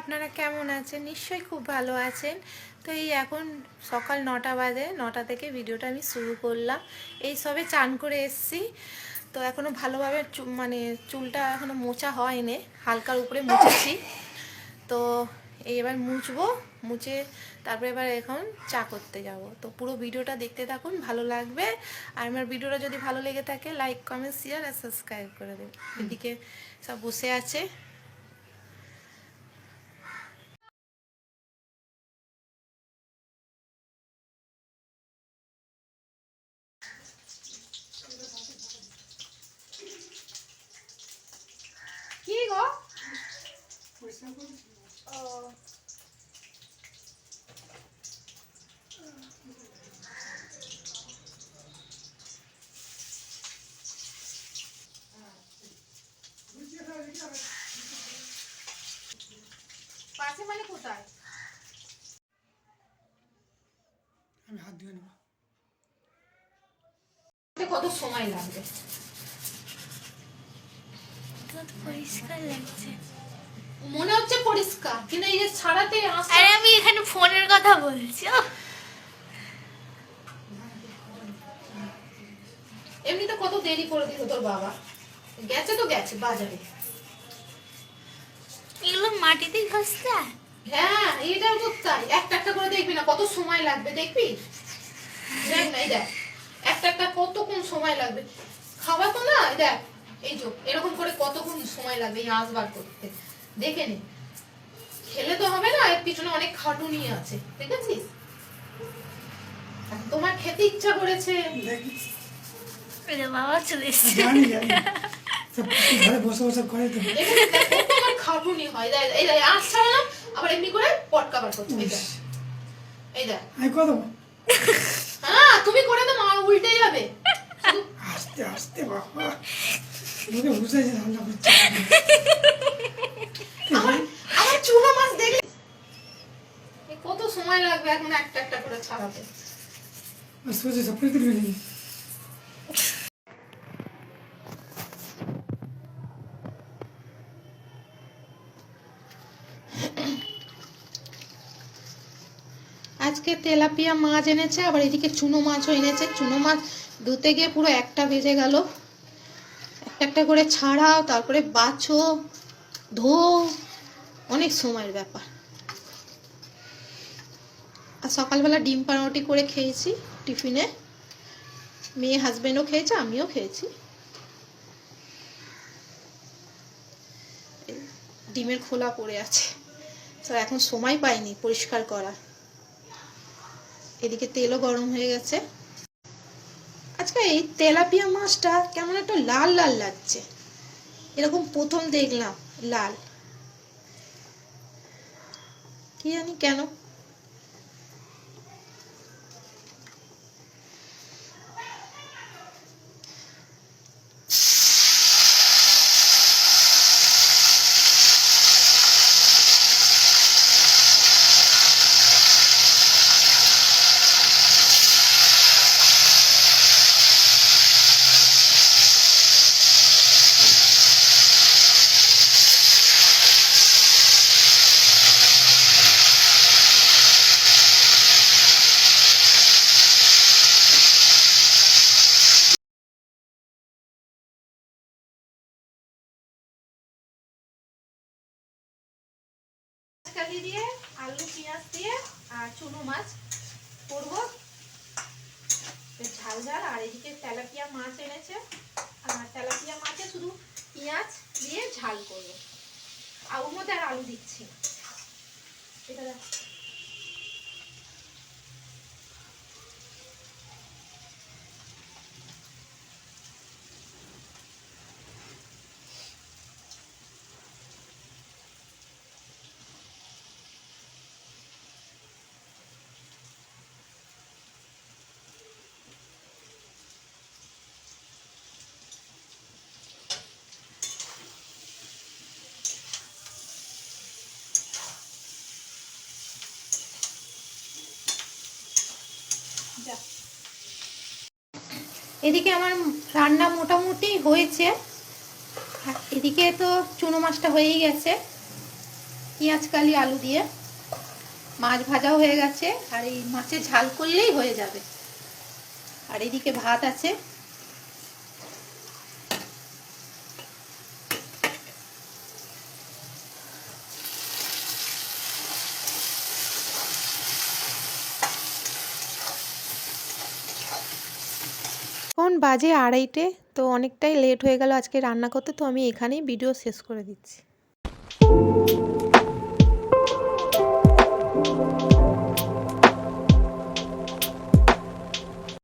আপনারা কেমন আছেন? নিশ্চয়ই খুব ভালো আছেন। তো এই এখন সকাল নটা বাজে, নটা থেকে ভিডিওটা আমি শুরু করলাম। এই সবে চান করে এসছি। তো এখনও ভালোভাবে মানে চুলটা এখনও মোছা হয়নি, হালকার উপরে মুছেছি। তো এবার মুছবো, মুছে তারপরে এবার এখন চা করতে যাব। তো পুরো ভিডিওটা দেখতে থাকুন, ভালো লাগবে। আর আমার ভিডিওটা যদি ভালো লেগে থাকে লাইক কমেন্ট শেয়ার আর সাবস্ক্রাইব করে দেবেন এদিকে সব বসে আছে। পাশে মানে কোথায়? আমি হাত ধুয়ে নেব। কত সময় লাগবে? পরিষ্কার লাগছে। মনে হচ্ছে পরিষ্কার কিন্তু এই যে ছাড়াতে আরে আমি এখানে ফোনের কথা বলছি এমনিতে কত দেরি করে দিল তোর বাবা। গেছে তো গেছে বাজারে। এগুলো মাটিতেই ঘষতে? হয়? হ্যাঁ এটাও তো তাই। একটা একটা করে দেখবি না কত সময় লাগবে দেখবি? দেখ না এই দেখ। একটা একটা কতক্ষণ সময় লাগবে। খাওয়া তো না দেখ। এই যে এরকম করে কতক্ষণ সময় লাগবে এই আঁশ বার করতে? দেখে নে। খেলে তো হবে না এর পিছনে অনেক খাটুনি আছে দেখেছিস? তোমার খেতে ইচ্ছা করেছে। দেখি। বাবা চলে এসছে। ঘরে বসে বসে করে তো। খাটুনি হয়। এই দেখ, ছাড়ালাম আবার এমনি করে পটকা বার করতে এই দেখ এই আমি কত হ্যাঁ তুমি করে দাও মা উল্টে যাবে। আস্তে আস্তে বাবা। বুঝেছে রান্না করছে আমার আমার চুনো মাছ দেখলে এ কত সময় লাগবে এখন একটা একটা করে ছাড়াতে সোজা সব করে তুলবে আজকে তেলাপিয়া মাছ এনেছে আবার এদিকে চুনো মাছও এনেছে। চুনো মাছ ধুতে গিয়ে পুরো একটা বেজে গেল। একটা একটা করে ছাড়াও তারপরে বাছো ধো অনেক সময়ের ব্যাপার। আর সকালবেলা ডিম পাউরুটি করে খেয়েছি টিফিনে। মেয়ে হাজবেন্ডও খেয়েছে, আমিও খেয়েছি। ডিমের খোলা পড়ে আছে। তো এখন সময় পাইনি পরিষ্কার করা এদিকে তেলও গরম হয়ে গেছে। আজকে এই তেলাপিয়া মাছটা কেমন একটা লাল লাল লাগছে। এরকম প্রথম দেখলাম, লাল। কি জানি কেন কালি দিয়ে, আলু, পেঁয়াজ দিয়ে আর চুনো মাছ করব। ঝাল ঝাল, আর এদিকে তেলাপিয়া মাছ এনেছে। আর তেলাপিয়া মাছে শুধু পেঁয়াজ দিয়ে ঝাল করব। আর ওর মধ্যে আর আলু দিচ্ছি। এটা এদিকে আমার রান্না মোটামুটি হয়েছে। এদিকে তো চুনো মাছটা হয়েই গেছে, পেঁয়াজ, কালি, আলু দিয়ে। মাছ ভাজাও হয়ে গেছে, আর এই মাছের ঝাল করলেই হয়ে যাবে। আর এদিকে ভাত আছে। বাজে আড়াইটে, তো অনেকটাই লেট হয়ে গেল আজকে রান্না করতে, তো আমি এখানেই ভিডিও শেষ করে দিচ্ছি।